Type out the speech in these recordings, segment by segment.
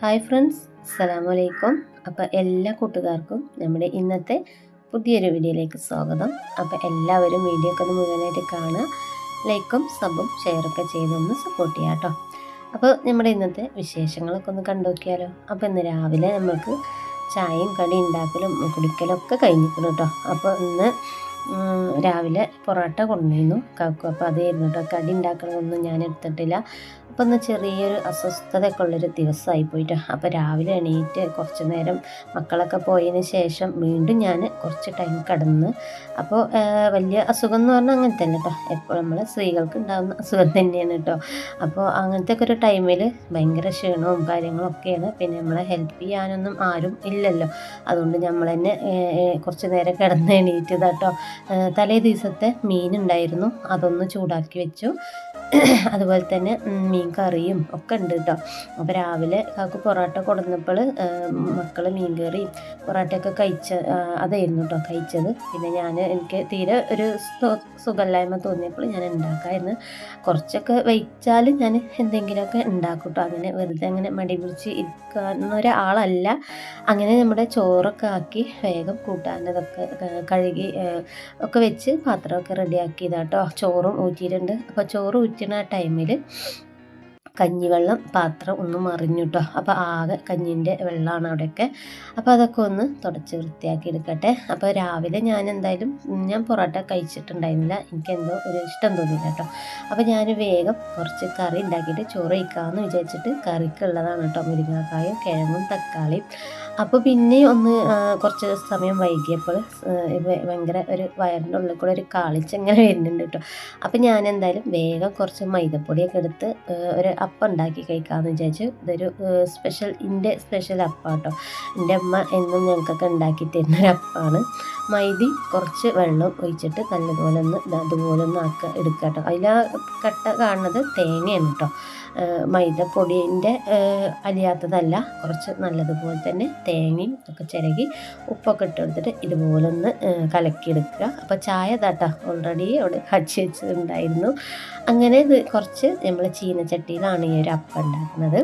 Hi friends അസ്സലാമു അലൈക്കും അപ്പോൾ എല്ലാ കൂട്ടുകാർക്കും നമ്മുടെ ഇന്നത്തെ പുതിയൊരു വീഡിയോയിലേക്ക് സ്വാഗതം. അപ്പോൾ എല്ലാവരും വീഡിയോ ഒക്കെ ഒന്ന് മുഴുവനായിട്ട് കാണുക ലൈക്കും സബും ഷെയറൊക്കെ ചെയ്തൊന്ന് സപ്പോർട്ട് ചെയ്യാം കേട്ടോ. അപ്പോൾ നമ്മുടെ ഇന്നത്തെ വിശേഷങ്ങളൊക്കെ ഒന്ന് കണ്ടുനോക്കിയാലോ? അപ്പോൾ ഇന്ന് രാവിലെ നമുക്ക് ചായയും കടി ഉണ്ടാക്കലും കുടിക്കലും ഒക്കെ കഴിഞ്ഞിരിക്കണം കേട്ടോ. അപ്പോൾ ഇന്ന് രാവിലെ പൊറോട്ട കൊണ്ടുവന്നു കാക്കു അപ്പോൾ അതായിരുന്നു കേട്ടോ കടി ഉണ്ടാക്കണമൊന്നും ഞാൻ എടുത്തിട്ടില്ല. അപ്പോൾ ഒന്ന് ചെറിയൊരു അസ്വസ്ഥതയൊക്കെ ഉള്ളൊരു ദിവസമായി പോയിട്ട്. അപ്പോൾ രാവിലെ എണീറ്റ് കുറച്ച് നേരം മക്കളൊക്കെ പോയതിന് ശേഷം വീണ്ടും ഞാൻ കുറച്ച് ടൈം കടന്ന് അപ്പോൾ വലിയ അസുഖം എന്ന് പറഞ്ഞാൽ അങ്ങനെ തന്നെ കേട്ടോ എപ്പോൾ നമ്മൾ സ്ത്രീകൾക്ക് ഉണ്ടാകുന്ന അസുഖം തന്നെയാണ് കേട്ടോ അപ്പോൾ അങ്ങനത്തെ ഒക്കെ ഒരു ടൈമിൽ ഭയങ്കര ക്ഷീണവും കാര്യങ്ങളും ഒക്കെയാണ് പിന്നെ നമ്മളെ ഹെൽപ്പ് ചെയ്യാനൊന്നും ആരും ഇല്ലല്ലോ. അതുകൊണ്ട് നമ്മൾ തന്നെ കുറച്ച് നേരം കിടന്ന് എണീറ്റത് കേട്ടോ തലേ ദിവസത്തെ മീനുണ്ടായിരുന്നു. അതൊന്ന് ചൂടാക്കി വെച്ചു. അതുപോലെ തന്നെ മീൻ കറിയും ഒക്കെ ഉണ്ട് കേട്ടോ അപ്പോൾ രാവിലെ കാക്ക് പൊറോട്ട കൊടുന്നപ്പോൾ മക്കൾ മീൻ കറി പൊറോട്ടയൊക്കെ കഴിച്ച അതായിരുന്നു കേട്ടോ കഴിച്ചത്. പിന്നെ ഞാൻ എനിക്ക് തീരെ ഒരു സുഖമില്ലായ്മ തോന്നിയപ്പോൾ ഞാൻ ഉണ്ടാക്കാമായിരുന്നു കുറച്ചൊക്കെ വെച്ചാൽ ഞാൻ എന്തെങ്കിലുമൊക്കെ ഉണ്ടാക്കും കേട്ടോ അങ്ങനെ വെറുതെ അങ്ങനെ മടി പിടിച്ച് ഇരിക്കുന്ന ഒരാളല്ല. അങ്ങനെ നമ്മുടെ ചോറൊക്കെ ആക്കി വേഗം കൂട്ടാനതൊക്കെ കഴുകി ഒക്കെ വെച്ച് പാത്രമൊക്കെ റെഡിയാക്കിയതാട്ടോ ചോറും ഊറ്റിയിട്ടുണ്ട്. അപ്പോൾ ചോറ് ഊറ്റുന്ന ടൈമിൽ കഞ്ഞിവെള്ളം പാത്രം ഒന്ന് മറിഞ്ഞു കേട്ടോ അപ്പോൾ ആകെ കഞ്ഞിന്റെ വെള്ളമാണ് അവിടെയൊക്കെ. അപ്പോൾ അതൊക്കെ ഒന്ന് തുടച്ച് വൃത്തിയാക്കി എടുക്കട്ടെ. അപ്പോൾ രാവിലെ ഞാൻ എന്തായാലും ഞാൻ പൊറോട്ട കഴിച്ചിട്ടുണ്ടായിരുന്നില്ല. എനിക്കെന്തോ ഒരു ഇഷ്ടം തോന്നിയില്ല കേട്ടോ. അപ്പോൾ ഞാൻ വേഗം കുറച്ച് കറി ഉണ്ടാക്കിയിട്ട് ചോറ് കഴിക്കാമെന്ന് വിചാരിച്ചിട്ട് കറിക്കുള്ളതാണ് കേട്ടോ. മുരിങ്ങാക്കായും കിഴങ്ങും തക്കാളിയും അപ്പോൾ പിന്നെ ഒന്ന് കുറച്ച് സമയം വൈകിയപ്പോൾ ഭയങ്കര ഒരു വയറിന്റെ ഉള്ളിൽ കൂടെ ഒരു കാളിച്ച് ഇങ്ങനെ വരുന്നുണ്ട് കേട്ടോ. അപ്പോൾ ഞാൻ എന്തായാലും വേഗം കുറച്ച് മൈദപ്പൊടിയൊക്കെ എടുത്ത് ഒരു അപ്പം ഉണ്ടാക്കി കഴിക്കാമെന്ന് വിചാരിച്ചു ഇതൊരു സ്പെഷ്യൽ എന്റെ സ്പെഷ്യൽ അപ്പം കേട്ടോ. എന്റെ അമ്മ എന്നും ഞങ്ങൾക്കൊക്കെ ഉണ്ടാക്കി തരുന്ന അപ്പമാണ് മൈദി കുറച്ച് വെള്ളം ഒഴിച്ചിട്ട് നല്ലതുപോലെ ഒന്ന് ദാ ഇതുപോലെ ഒന്ന് ആക്കുക എടുക്കുക കേട്ടോ. അതിൽ കട്ട കാണുന്നത് തേങ്ങയാണ് കേട്ടോ. മൈദപ്പൊടിന്റെ അലിയാത്തതല്ല കുറച്ച് നല്ലതുപോലെ തന്നെ തേങ്ങയും ഒക്കെ ചിരകി ഉപ്പൊക്കെ ഇട്ട് കൊടുത്തിട്ട് ഇതുപോലെ ഒന്ന് കലക്കിയെടുക്കുക. അപ്പോൾ ചായ തട്ട ഓൾറെഡി അവിടെ കച്ചി വെച്ചിട്ടുണ്ടായിരുന്നു. അങ്ങനെ കുറച്ച് നമ്മൾ ചീനച്ചട്ടിയിലാണ് ഈ ഒരു അപ്പം ഉണ്ടാക്കുന്നത്.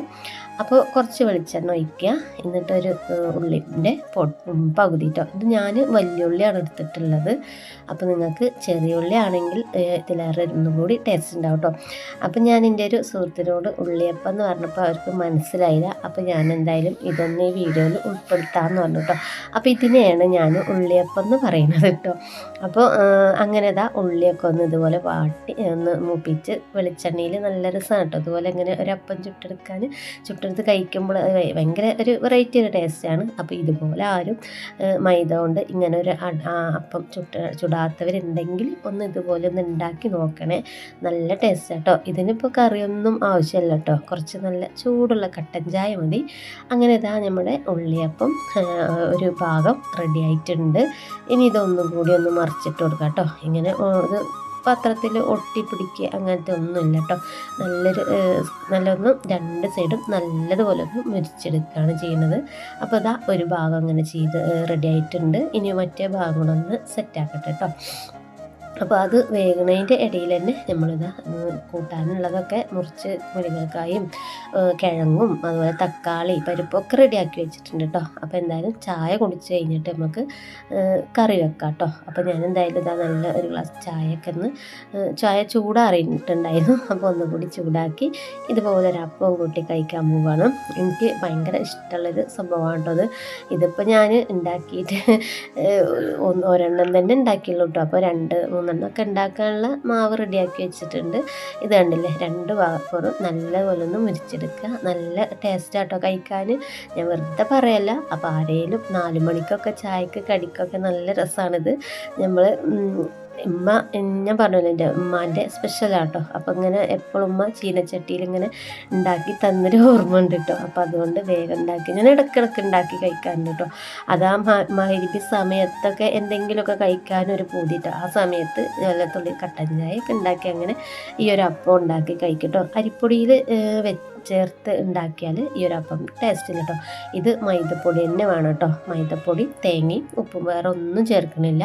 അപ്പോൾ കുറച്ച് വെളിച്ചെണ്ണ ഒഴിക്കുക. എന്നിട്ടൊരു ഉള്ളിന്റെ പൊ ഉം, പകുതി കേട്ടോ ഇത് ഞാൻ വലിയുള്ളിയാണ് എടുത്തിട്ടുള്ളത്. അപ്പോൾ നിങ്ങൾക്ക് ചെറിയ ഉള്ളി ആണെങ്കിൽ ഇതിലേറെ ഒന്നും കൂടി ടേസ്റ്റ് ഉണ്ടാവും കേട്ടോ അപ്പോൾ ഞാൻ എന്റെ ഒരു സുഹൃത്തിനോട് ഉള്ളിയപ്പം എന്ന് പറഞ്ഞപ്പോൾ അവർക്ക് മനസ്സിലായില്ല. അപ്പോൾ ഞാൻ എന്തായാലും ഇതൊന്ന് ഈ വീഡിയോയിൽ ഉൾപ്പെടുത്താമെന്ന് പറഞ്ഞു കേട്ടോ അപ്പോൾ ഇതിനെയാണ് ഞാൻ ഉള്ളിയപ്പം എന്ന് പറയുന്നത് കേട്ടോ അപ്പോൾ അങ്ങനെ ഇതാ ഉള്ളിയൊക്കെ ഒന്ന് ഇതുപോലെ വാട്ടി ഒന്ന് മൂപ്പിച്ച് വെളിച്ചെണ്ണയിൽ നല്ല രസമാണ് കേട്ടോ അതുപോലെ ഇങ്ങനെ ഒരപ്പം ചുട്ടെടുക്കാൻ ചുട്ടെടുക്കാൻ അത് കഴിക്കുമ്പോൾ ഭയങ്കര ഒരു വെറൈറ്റി ഒരു ടേസ്റ്റാണ് അപ്പോൾ ഇതുപോലെ ആരും മൈദ കൊണ്ട് ഇങ്ങനെ ഒരു അപ്പം ചുട്ട ചുടാത്തവരുണ്ടെങ്കിൽ ഒന്ന് ഇതുപോലെ ഒന്ന് ഉണ്ടാക്കി നോക്കണേ. നല്ല ടേസ്റ്റ് കേട്ടോ ഇതിനിപ്പോൾ കറിയൊന്നും ആവശ്യമില്ല കേട്ടോ കുറച്ച് നല്ല ചൂടുള്ള കട്ടൻ ചായ മതി. അങ്ങനെ ഇതാ നമ്മുടെ ഉള്ളിയപ്പം ഒരു ഭാഗം റെഡി ആയിട്ടുണ്ട്. ഇനി ഇതൊന്നും കൂടി ഒന്ന് മറിച്ചിട്ട് കൊടുക്കാം കേട്ടോ ഇങ്ങനെ ഇത് പാത്രത്തിൽ ഒട്ടിപ്പിടിക്കുക അങ്ങനത്തെ ഒന്നുമില്ല കേട്ടോ. നല്ലൊരു നല്ലൊന്ന് രണ്ട് സൈഡും നല്ലതുപോലെ ഒന്ന് മുരിച്ചെടുക്കുകയാണ് ചെയ്യുന്നത്. അപ്പോൾ അതാ ഒരു ഭാഗം അങ്ങനെ ചെയ്ത് റെഡി ആയിട്ടുണ്ട്. ഇനി മറ്റേ ഭാഗം കൂടെ ഒന്ന് സെറ്റാക്കട്ടെ കേട്ടോ. അപ്പോൾ അത് വേകുന്നതിന്റെ ഇടയിൽ തന്നെ നമ്മളിത് കൂട്ടാനുള്ളതൊക്കെ മുറിച്ച് മുരിങ്ങക്കായും കിഴങ്ങും അതുപോലെ തക്കാളി പരിപ്പൊക്കെ റെഡിയാക്കി വെച്ചിട്ടുണ്ട് കേട്ടോ അപ്പോൾ എന്തായാലും ചായ കുടിച്ച് കഴിഞ്ഞിട്ട് നമുക്ക് കറി വെക്കാം കേട്ടോ അപ്പോൾ ഞാൻ എന്തായാലും ഇതാ നല്ല ഒരു ഗ്ലാസ് ചായയൊക്കെ ഒന്ന് ചായ ചൂടാറിയിട്ടുണ്ടായിരുന്നു. അപ്പോൾ ഒന്നുകൂടി ചൂടാക്കി ഇതുപോലെ ഒരു അപ്പവും കൂട്ടി കഴിക്കാൻ പോവാണ്. എനിക്ക് ഭയങ്കര ഇഷ്ടമുള്ളൊരു സംഭവമാണ് കേട്ടോ അത്. ഇതിപ്പോൾ ഞാൻ ഉണ്ടാക്കിയിട്ട് ഒരെണ്ണം തന്നെ ഉണ്ടാക്കിയുള്ളൂ കേട്ടോ അപ്പോൾ രണ്ട് മൂന്നെണ്ണം ഒക്കെ ഉണ്ടാക്കാനുള്ള മാവ് റെഡിയാക്കി വെച്ചിട്ടുണ്ട്. ഇത് കണ്ടില്ലേ? രണ്ട് വാപ്പറും നല്ലപോലെ ഒന്ന് മുരിച്ചെടുക്കുക. നല്ല ടേസ്റ്റ് ആട്ടോ കഴിക്കാൻ. ഞാൻ വെറുതെ പറയല്ല. അപ്പോൾ ആരേലും നാല് മണിക്കൊക്കെ ചായക്ക് കടിക്കൊക്കെ നല്ല രസമാണിത് നമ്മൾ ഉമ്മ ഞാൻ പറഞ്ഞല്ലോ എന്റെ ഉമ്മാന്റെ സ്പെഷ്യലാട്ടോ. അപ്പോൾ ഇങ്ങനെ എപ്പോഴും ഉമ്മ ചീനച്ചട്ടിയിൽ ഇങ്ങനെ ഉണ്ടാക്കി തന്നൊരു ഓർമ്മ ഉണ്ട് കേട്ടോ. അപ്പോൾ അതുകൊണ്ട് വേഗം ഉണ്ടാക്കി. ഞാൻ ഇടയ്ക്കിടയ്ക്ക് ഉണ്ടാക്കി കഴിക്കാറുണ്ട് കേട്ടോ. അതാ മഹരിബി സമയത്തൊക്കെ എന്തെങ്കിലുമൊക്കെ കഴിക്കാനൊരു പൂതിട്ടോ ആ സമയത്ത് വെള്ളത്തുള്ളി കട്ടൻ ചായ ഒക്കെ ഉണ്ടാക്കി അങ്ങനെ ഈ ഒരു അപ്പം ഉണ്ടാക്കി കഴിക്കട്ടോ അരിപ്പൊടിയിൽ ചേർത്ത് ഉണ്ടാക്കിയാൽ ഈ ഒരു അപ്പം ടേസ്റ്റില്ല കേട്ടോ ഇത് മൈദപ്പൊടി തന്നെ വേണം കേട്ടോ മൈദപ്പൊടി തേങ്ങയും ഉപ്പും വേറെ ഒന്നും ചേർക്കണില്ല.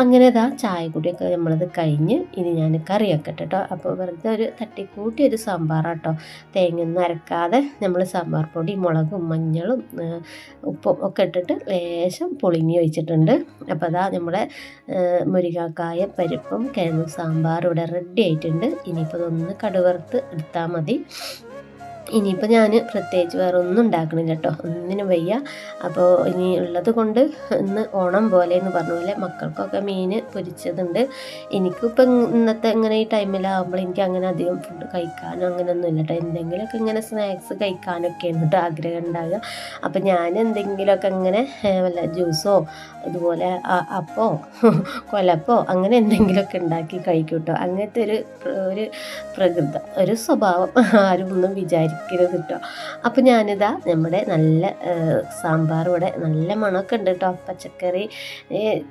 അങ്ങനെ ഇതാ ചായ കൂടിയൊക്കെ നമ്മളത് കഴിഞ്ഞ് ഇനി ഞാൻ കറി വെക്കട്ടെ കേട്ടോ അപ്പോൾ വെറുതെ ഒരു തട്ടിക്കൂട്ടി ഒരു സാമ്പാറാണ് സാമ്പാറാട്ടോ. തേങ്ങയൊന്നും അരക്കാതെ നമ്മൾ സാമ്പാർ പൊടി മുളകും മഞ്ഞളും ഉപ്പും ഒക്കെ ഇട്ടിട്ട് ലേശം പുളിങ്ങി വെച്ചിട്ടുണ്ട് അപ്പോൾ അതാ നമ്മുടെ മുരിങ്ങാക്കായ പരിപ്പും കിഴങ്ങും സാമ്പാർ ഇവിടെ റെഡി ആയിട്ടുണ്ട്. ഇനിയിപ്പോൾ ഇതൊന്ന് കടുവറുത്ത് എടുത്താൽ മതി. ഇനിയിപ്പോൾ ഞാൻ പ്രത്യേകിച്ച് വേറെ ഒന്നും ഉണ്ടാക്കണില്ല കേട്ടോ ഒന്നിനും വയ്യ. അപ്പോൾ ഇനി ഉള്ളത് കൊണ്ട് ഇന്ന് ഓണം പോലെ എന്ന് പറഞ്ഞ. പോലെ മക്കൾക്കൊക്കെ മീൻ പൊരിച്ചതുണ്ട്. എനിക്കിപ്പം ഇന്നത്തെ ഇങ്ങനെ ഈ ടൈമിലാകുമ്പോൾ എനിക്ക് അങ്ങനെ അധികം ഫുഡ് കഴിക്കാനോ അങ്ങനെയൊന്നും ഇല്ല കേട്ടോ എന്തെങ്കിലുമൊക്കെ ഇങ്ങനെ സ്നാക്സ് കഴിക്കാനൊക്കെയാണ് കേട്ടോ ആഗ്രഹം ഉണ്ടാകുക അപ്പോൾ ഞാൻ എന്തെങ്കിലുമൊക്കെ ഇങ്ങനെ വല്ല ജ്യൂസോ അതുപോലെ അപ്പോ കൊലപ്പോ അങ്ങനെ എന്തെങ്കിലുമൊക്കെ ഉണ്ടാക്കി കഴിക്കും കേട്ടോ അങ്ങനത്തെ ഒരു ഒരു പ്രകൃതം ഒരു സ്വഭാവം ആരും ഒന്നും വിചാരിക്കരുത് കിട്ടുക. അപ്പം ഞാനിതാ നമ്മുടെ നല്ല സാമ്പാർ ഇവിടെ നല്ല മണമൊക്കെ ഉണ്ട് കേട്ടോ. പച്ചക്കറി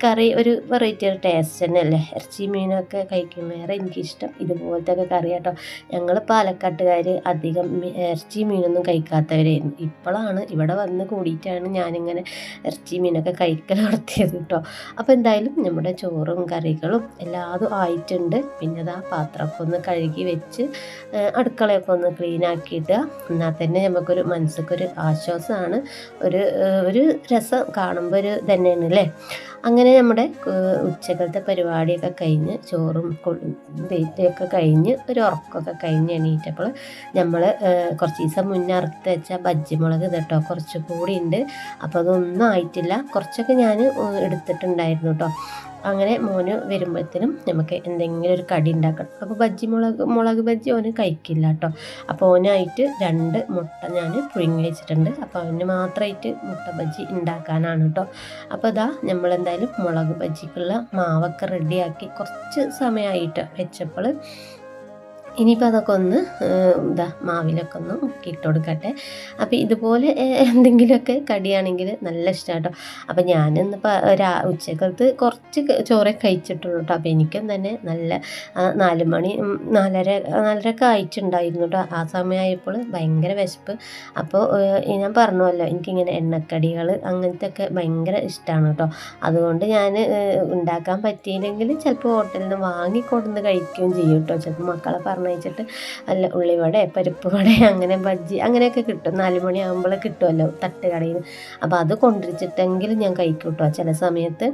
കറി ഒരു വെറൈറ്റി ഒരു ടേസ്റ്റ് തന്നെയല്ലേ? ഇറച്ചി മീനൊക്കെ കഴിക്കുന്നേറെ എനിക്കിഷ്ടം ഇതുപോലത്തെ ഒക്കെ കറി കേട്ടോ. ഞങ്ങൾ പാലക്കാട്ടുകാർ അധികം ഇറച്ചി മീനൊന്നും കഴിക്കാത്തവരായിരുന്നു ഇപ്പോഴാണ് ഇവിടെ വന്ന് കൂടിയിട്ടാണ് ഞാനിങ്ങനെ ഇറച്ചി മീനൊക്കെ കഴിക്കൽ നടത്തിയത് കേട്ടോ. അപ്പോൾ എന്തായാലും നമ്മുടെ ചോറും കറികളും എല്ലാതും ആയിട്ടുണ്ട്. പിന്നെ അത് പാത്രമൊക്കെ ഒന്ന് കഴുകി വെച്ച് അടുക്കളയൊക്കെ ഒന്ന് ക്ലീൻ ആക്കിയിട്ട് എന്നാൽ തന്നെ നമുക്കൊരു മനസ്സൊക്കൊരു ആശ്വാസമാണ്. ഒരു ഒരു രസം കാണുമ്പോൾ ഒരു തന്നെയാണ് അല്ലേ? അങ്ങനെ നമ്മുടെ ഉച്ചകളത്തെ പരിപാടിയൊക്കെ കഴിഞ്ഞ് ചോറും ഡേറ്റൊക്കെ കഴിഞ്ഞ് ഒരു ഉറക്കമൊക്കെ കഴിഞ്ഞ് എണീറ്റപ്പോൾ നമ്മൾ കുറച്ച് ദിവസം മുന്നേ അറുത്ത് വെച്ച ബജ്ജിമുളക് കേട്ടോ കുറച്ച് കൂടി ഉണ്ട് അപ്പോൾ അതൊന്നും ആയിട്ടില്ല. കുറച്ചൊക്കെ ഞാൻ എടുത്തിട്ടുണ്ടായിരുന്നു കേട്ടോ. അങ്ങനെ മോന് വരുമ്പോഴത്തേനും നമുക്ക് എന്തെങ്കിലും ഒരു കടി ഉണ്ടാക്കണം. അപ്പോൾ ബജ്ജി മുളക് മുളക് ബജ്ജി ഓന് കഴിക്കില്ല കേട്ടോ. അപ്പോൾ ഓനായിട്ട് രണ്ട് മുട്ട ഞാൻ പുഴുങ്ങി വെച്ചിട്ടുണ്ട്. അപ്പോൾ അവന് മാത്രമായിട്ട് മുട്ട ബജ്ജി ഉണ്ടാക്കാനാണ് കേട്ടോ. അപ്പോൾ ഇതാ നമ്മളെന്തായാലും മുളക് ബജ്ജിക്കുള്ള മാവൊക്കെ റെഡിയാക്കി കുറച്ച് സമയമായിട്ട് വെച്ചപ്പോൾ ഇനിയിപ്പോൾ അതൊക്കെ ഒന്ന് എന്താ മാവിലൊക്കെ ഒന്ന് മുക്കിയിട്ട് കൊടുക്കട്ടെ. അപ്പോൾ ഇതുപോലെ എന്തെങ്കിലുമൊക്കെ കടിയാണെങ്കിൽ നല്ല ഇഷ്ടമാണ് കേട്ടോ അപ്പോൾ ഞാനിന്നിപ്പോൾ രാ ഉച്ചക്കത്ത് കുറച്ച് ചോറ് കഴിച്ചിട്ടുള്ളൂ കേട്ടോ. അപ്പോൾ എനിക്കും തന്നെ നല്ല നാല് മണി നാലര നാലരയൊക്കെ ആയിട്ടുണ്ടായിരുന്നു കേട്ടോ. ആ സമയമായപ്പോൾ ഭയങ്കര വിശപ്പ്. അപ്പോൾ ഞാൻ പറഞ്ഞല്ലോ എനിക്കിങ്ങനെ എണ്ണക്കടികൾ അങ്ങനത്തെ ഒക്കെ ഭയങ്കര ഇഷ്ടമാണ് കേട്ടോ. അതുകൊണ്ട് ഞാൻ ഉണ്ടാക്കാൻ പറ്റിയില്ലെങ്കിൽ ചിലപ്പോൾ ഹോട്ടലിൽ നിന്ന് വാങ്ങിക്കൊടുന്ന് കഴിക്കുകയും ചെയ്യും കേട്ടോ. ചിലപ്പോൾ മക്കളെ പറഞ്ഞയച്ചിട്ട് അല്ല ഉള്ളിവട പരിപ്പ് വട അങ്ങനെ ബജ്ജി അങ്ങനെയൊക്കെ കിട്ടും. നാല് മണിയാകുമ്പോൾ കിട്ടുമല്ലോ തട്ടുകടയിൽ. നിന്ന് അപ്പോൾ അത് കൊണ്ടിരിച്ചിട്ടെങ്കിൽ ഞാൻ കഴിക്കൂട്ടോ. കേട്ടോ ചില സമയത്ത്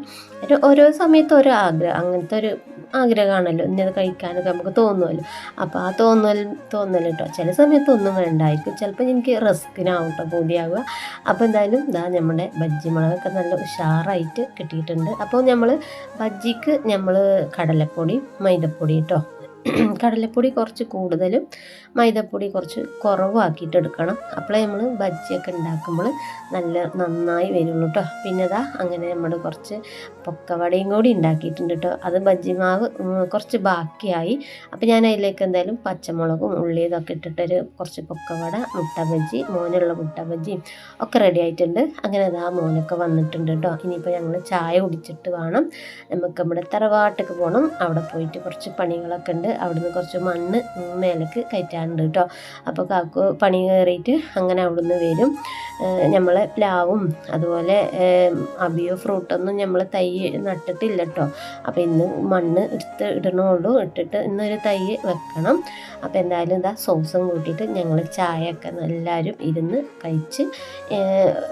ഒരു ഓരോ സമയത്ത് ഓരോ ആഗ്രഹം. അങ്ങനത്തെ ഒരു ആഗ്രഹമാണല്ലോ. ഇന്നത് കഴിക്കാനൊക്കെ നമുക്ക് തോന്നുമല്ലോ അപ്പോൾ ആ തോന്നൽ തോന്നൽ കേട്ടോ ചില സമയത്ത് ഒന്നും വേണ്ടായിരിക്കും. ചിലപ്പോൾ എനിക്ക് റിസ്ക്കിനാവും കേട്ടോ പൂതിയാവുക. അപ്പോൾ എന്തായാലും ഇതാ നമ്മുടെ ബജ്ജി മുളകൊക്കെ നല്ല ഉഷാറായിട്ട് കിട്ടിയിട്ടുണ്ട്. അപ്പോൾ നമ്മൾ ബജ്ജിക്ക് നമ്മൾ കടലപ്പൊടി മൈദപ്പൊടി കേട്ടോ കടലപ്പൊടി കുറച്ച് കൂടുതലും മൈദപ്പൊടി കുറച്ച് കുറവാക്കിയിട്ട് എടുക്കണം അപ്പോൾ നമ്മൾ ബജ്ജിയൊക്കെ ഉണ്ടാക്കുമ്പോൾ നല്ല നന്നായി വരുള്ളൂ കേട്ടോ പിന്നെ ഇതാ അങ്ങനെ നമ്മൾ കുറച്ച് പൊക്കവടയും കൂടി ഉണ്ടാക്കിയിട്ടുണ്ട് കേട്ടോ അത് ബജ്ജി മാവ് കുറച്ച് ബാക്കിയായി. അപ്പോൾ ഞാൻ അതിലേക്ക് എന്തായാലും പച്ചമുളകും ഉള്ളി ഇതൊക്കെ ഇട്ടിട്ടൊരു കുറച്ച് പൊക്കവട മുട്ട ബജ്ജി മോനുള്ള മുട്ട ബജ്ജിയും ഒക്കെ റെഡി ആയിട്ടുണ്ട്. അങ്ങനെ അതാ മോനൊക്കെ വന്നിട്ടുണ്ട് കേട്ടോ ഇനിയിപ്പോൾ ഞങ്ങൾ ചായ കുടിച്ചിട്ട് വേണം. നമുക്ക് നമ്മുടെ തറവാട്ടിക്ക് പോകണം അവിടെ പോയിട്ട് കുറച്ച് പണികളൊക്കെ ഉണ്ട് അവിടുന്ന് കുറച്ച് മണ്ണ് മേലേക്ക് കയറ്റാനുണ്ട് കേട്ടോ. അപ്പോൾ കാക്കു പണി കയറിയിട്ട് അങ്ങനെ അവിടുന്ന് വരും. നമ്മൾ പ്ലാവും അതുപോലെ അബിയോ ഫ്രൂട്ടൊന്നും നമ്മൾ തൈ നട്ടിട്ടില്ല കേട്ടോ. അപ്പോൾ ഇന്ന് മണ്ണ് എടുത്ത് ഇടണുള്ളൂ. ഇട്ടിട്ട് ഇന്നൊരു തൈ വെക്കണം. അപ്പോൾ എന്തായാലും ഇതാ സോസും കൂട്ടിയിട്ട് ഞങ്ങൾ ചായയൊക്കെ എല്ലാവരും ഇരുന്ന് കഴിച്ച്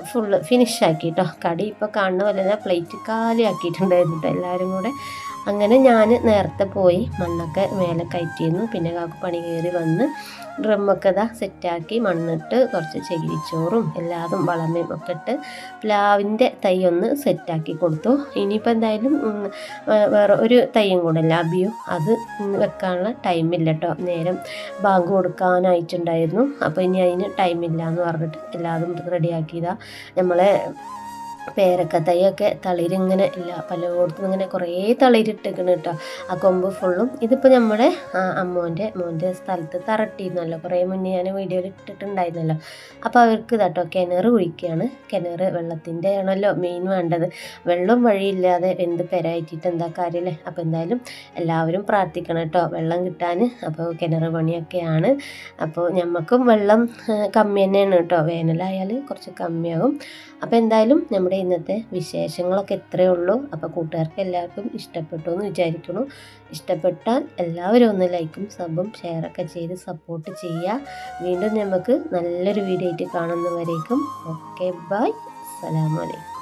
ഫുള്ള് ഫിനിഷാക്കി കേട്ടോ കടി ഇപ്പോൾ കാണുന്ന പോലെ തന്നെ പ്ലേറ്റ് കാലിയാക്കിയിട്ടുണ്ടായിരുന്നു കേട്ടോ എല്ലാവരും കൂടെ. അങ്ങനെ ഞാൻ നേരത്തെ പോയി മണ്ണൊക്കെ മേലെ കയറ്റിയിരുന്നു. പിന്നെ കാക്കു പണി കയറി വന്ന് ഡ്രമ്മൊക്കെ ഇതാ സെറ്റാക്കി മണ്ണിട്ട് കുറച്ച് ചകിരിച്ചോറും എല്ലാതും വളമയും ഒക്കെ ഇട്ട് പ്ലാവിന്റെ തൈ ഒന്ന് സെറ്റാക്കി കൊടുത്തു. ഇനിയിപ്പോൾ എന്തായാലും വേറെ ഒരു തൈയും കൂടെ ലാബിയോ അത് വെക്കാനുള്ള ടൈമില്ല കേട്ടോ നേരം ബാങ്ക് കൊടുക്കാനായിട്ടുണ്ടായിരുന്നു. അപ്പോൾ ഇനി അതിന് ടൈമില്ല എന്ന് പറഞ്ഞിട്ട് എല്ലാതും റെഡിയാക്കിയതാണ് നമ്മളെ പേരക്ക തൈയൊക്കെ തളിരിങ്ങനെ ഇല്ല. പലയിടത്തും ഇങ്ങനെ കുറേ തളിരിട്ടിരിക്കണം കേട്ടോ. ആ കൊമ്പ് ഫുള്ളും ഇതിപ്പോൾ നമ്മുടെ അമ്മോന്റെ മോന്റെ സ്ഥലത്ത് തറട്ടിയിരുന്നല്ലോ കുറേ മുന്നേ ഞാൻ വീഡിയോയിൽ ഇട്ടിട്ടുണ്ടായിരുന്നല്ലോ. അപ്പോൾ അവർക്ക് ഇതാട്ടോ കിണർ കുഴിക്കുകയാണ് കിണർ വെള്ളത്തിന്റെ ആണല്ലോ മെയിൻ വേണ്ടത്. വെള്ളം വഴിയില്ലാതെ എന്ത് പെരായിട്ടിട്ട് എന്താ കാര്യമല്ലേ അപ്പോൾ എന്തായാലും എല്ലാവരും പ്രാർത്ഥിക്കണം കേട്ടോ. വെള്ളം കിട്ടാൻ. അപ്പോൾ കിണർ പണിയൊക്കെയാണ്. അപ്പോൾ ഞമ്മക്കും വെള്ളം കമ്മി തന്നെയാണ് കേട്ടോ. വേനലായാൽ കുറച്ച് കമ്മിയാകും അപ്പോൾ എന്തായാലും നമ്മുടെ നമ്മുടെ ഇന്നത്തെ വിശേഷങ്ങളൊക്കെ ഇത്രയേ ഉള്ളൂ. അപ്പോൾ കൂട്ടുകാർക്ക് എല്ലാവർക്കും ഇഷ്ടപ്പെട്ടു എന്ന് വിചാരിക്കുന്നു. ഇഷ്ടപ്പെട്ടാൽ എല്ലാവരും ഒന്ന് ലൈക്കും സബും ഷെയറൊക്കെ ചെയ്ത് സപ്പോർട്ട് ചെയ്യുക. വീണ്ടും നമുക്ക് നല്ലൊരു വീഡിയോ ആയിട്ട് കാണുന്നവരേക്കും. ഓക്കെ ബൈ അസ്സലാമലൈക്കും